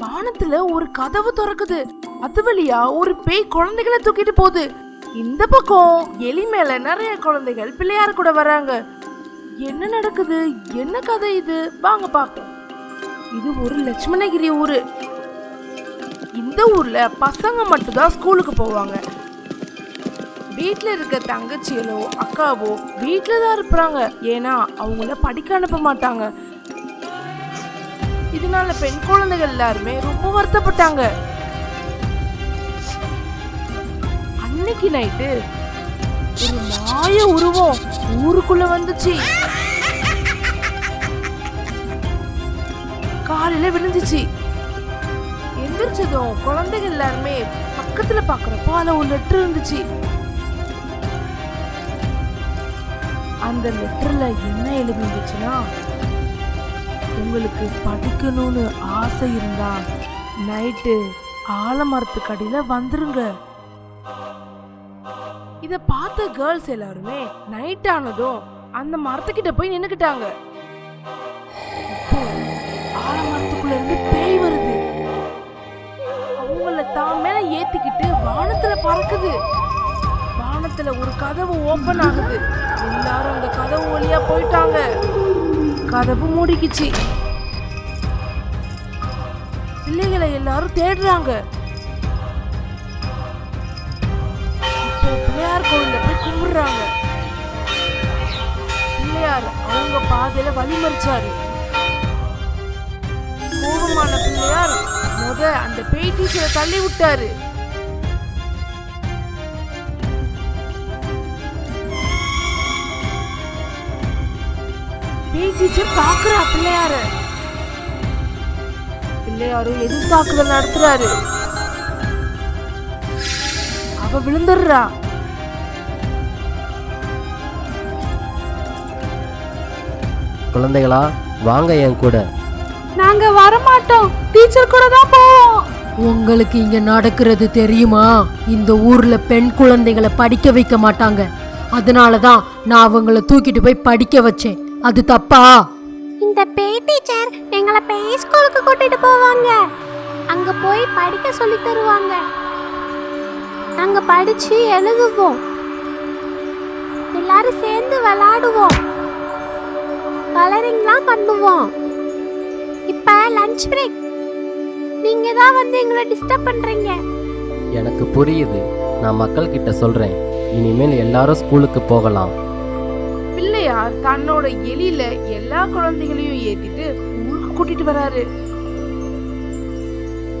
வானத்துல ஒரு கதவு திறக்குது. அது வழியா ஒரு பேய் குழந்தைகளை தூக்கிட்டு போகுது. இந்த பக்கம் எலி மேல நிறைய குழந்தைகள் பிள்ளையார் கூட வராங்க. என்ன நடக்குது? என்ன கதை இது? வாங்க பார்ப்போம். இது ஒரு லட்சுமணகிரி ஊரு. இந்த ஊர்ல பசங்க மட்டும்தான் ஸ்கூலுக்கு போவாங்க. வீட்ல இருக்க தங்கச்சிகளோ அக்காவோ வீட்ல தான் இருப்பாங்க. ஏன்னா அவங்கள படிக்க அனுப்ப மாட்டாங்க. இதனால பெண் குழந்தைகள் எல்லாருமே ரொம்ப வருத்தப்பட்டாங்க. அன்னைக்கு நைட்டு ஒரு மாய உருவம் ஊருக்குள்ள வந்துச்சு. காலையில விழுந்துச்சு. எந்திரிச்சதும் குழந்தைகள் எல்லாருமே பக்கத்துல பாக்குறப்போ அதுல ஒரு லெட்டர் இருந்துச்சு. அந்த லெட்டர்ல என்ன எழுதி இருந்துச்சுன்னா உங்களுக்கு படிக்கணும்னு ஆசை இருந்தா நைட்டு ஆலமரத்துக்கு அடியில் வந்துருங்க. இத பார்த்த கேர்ள்ஸ் எல்லாருமே நைட் ஆனதும் அந்த மரத்துக்கிட்ட போய் நின்னுக்கிட்டாங்க. ஆலமரத்துக்குள்ள இருந்து பேய் வருது. அவங்கள தான் மேல ஏத்திக்கிட்டு வானத்துல பறக்குது. வானத்துல ஒரு கதவு ஓபன் ஆகுது. எல்லாரும் அந்த கதவு வழியா போயிட்டாங்க. கதவு மூடிக்குச்சு. பிள்ளைகளை எல்லாரும் தேடுறாங்க. இப்போ பிள்ளையார் கோவில்ல போய் கும்பிடுறாங்க. பிள்ளையார் அவங்க பாதையில வழிமறிச்சாரு கோபமான பிள்ளையார் முத அந்த பேய் டீச்சரை தள்ளி விட்டாரு. பேய் டீச்சர் பாக்குறா பிள்ளையார பிள்ளையாரும் எதிர்த்தாக்குதல் நடத்துறாரு? அவ விழுந்துடுறா. குழந்தைகளா வாங்க என் கூட. நாங்க வர மாட்டோம் டீச்சர் கூட தான் போவோம். உங்களுக்கு இங்க நடக்கிறது தெரியுமா? இந்த ஊர்ல பெண் குழந்தைகளை படிக்க வைக்க மாட்டாங்க. அதனால தான் நான் அவங்கள தூக்கிட்டு போய் படிக்க வச்சேன். அது தப்பா? இந்த பேய் டீச்சர் எங்களை பேய் ஸ்கூலுக்கு கூட்டிட்டு போவாங்க. அங்க போய் படிக்க சொல்லி தருவாங்க. நாங்க படிச்சு எழுதுவோம். எல்லாரும் சேர்ந்து விளையாடுவோம். கலரிங்லாம் பண்ணுவோம். இப்ப லஞ்ச் பிரேக் நீங்க தான் வந்து எங்களை டிஸ்டர்ப் பண்றீங்க. எனக்கு புரியுது. நான் மக்கள்கிட்ட சொல்றேன். இனிமேல் எல்லாரும் ஸ்கூலுக்கு போகலாம். பிள்ளையார் தன்னோட எலியில எல்லா குழந்தைகளையும் ஏத்திட்டு ஊருக்கு கூட்டிட்டு வராரு.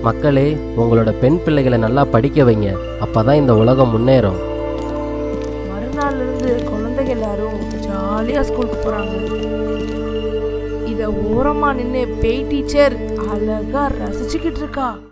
மக்களே உங்களோட பெண் பிள்ளைகளை நல்லா படிக்க வைங்க. அப்பதான் இந்த உலகம் முன்னேறும். மறுநாள்ல இருந்து குழந்தைங்க எல்லாரும் ஜாலியா ஸ்கூலுக்கு போறாங்க. இத ஓரமா நின்னு பேய் டீச்சர் அழகா ரசிச்சுக்கிட்டு இருக்கா.